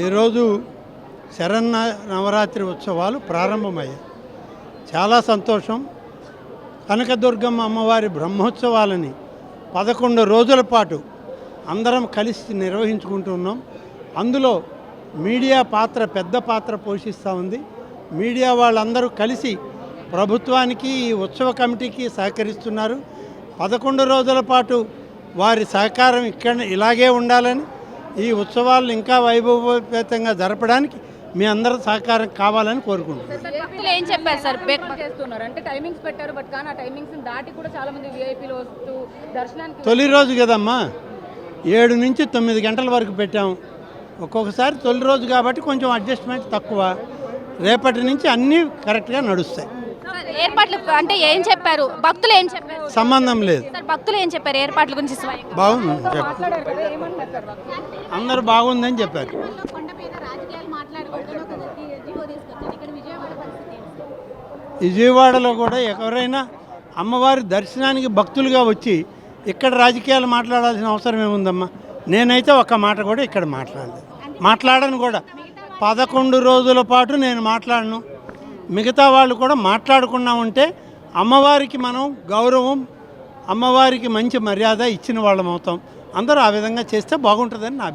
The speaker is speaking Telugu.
ఈరోజు శరన్న నవరాత్రి ఉత్సవాలు ప్రారంభమయ్యాయి. చాలా సంతోషం. కనకదుర్గమ్మ అమ్మవారి బ్రహ్మోత్సవాలని పదకొండు రోజుల పాటు అందరం కలిసి నిర్వహించుకుంటున్నాం. అందులో మీడియా పాత్ర పెద్ద పాత్ర పోషిస్తూ ఉంది. మీడియా వాళ్ళందరూ కలిసి ప్రభుత్వానికి ఈ ఉత్సవ కమిటీకి సహకరిస్తున్నారు. పదకొండు రోజుల పాటు వారి సహకారం ఇక్కడ ఇలాగే ఉండాలని ఈ ఉత్సవాలను ఇంకా వైభవపేతంగా జరపడానికి మీ అందరి సహకారం కావాలని కోరుకుంటున్నాను భక్తులు ఏం చెప్పారు సార్? బెక్- చేస్తున్నారు? అంటే టైమింగ్స్ పెట్టారు బట్ కానీ ఆ టైమింగ్స్ దాటి కూడా చాలా మంది విఐపీలు వస్తూ దర్శనానికి తొలి రోజు కదమ్మా. ఏడు నుంచి తొమ్మిది గంటల వరకు పెట్టాం. ఒక్కొక్కసారి తొలి రోజు కాబట్టి కొంచెం అడ్జస్ట్మెంట్ తక్కువ. రేపటి నుంచి అన్నీ కరెక్ట్గా నడుస్తాయి. ఏర్పాట్లు అంటే ఏం చెప్పారు? భక్తులు ఏం చెప్పారు? సంబంధం లేదు. సార్ భక్తులు ఏం చెప్పారు? ఏర్పాట్ల గురించి స్వయంగా బాగుంది? అందరు బాగుందని చెప్పారు? విజయవాడలో కూడా ఎవరైనా అమ్మవారి దర్శనానికి భక్తులుగా వచ్చి ఇక్కడ రాజకీయాలు మాట్లాడాల్సిన అవసరం ఏముందమ్మా? నేనైతే ఒక్క మాట కూడా ఇక్కడ మాట్లాడలేదు. మాట్లాడను కూడా. పదకొండు రోజుల పాటు నేను మాట్లాడను. మిగతా వాళ్ళు కూడా మాట్లాడకుండా ఉంటే అమ్మవారికి మనం గౌరవం అమ్మవారికి మంచి మర్యాద ఇచ్చిన వాళ్ళం అవుతాం. అందరూ ఆ విధంగా చేస్తే బాగుంటుందని నా అభిప్రాయం.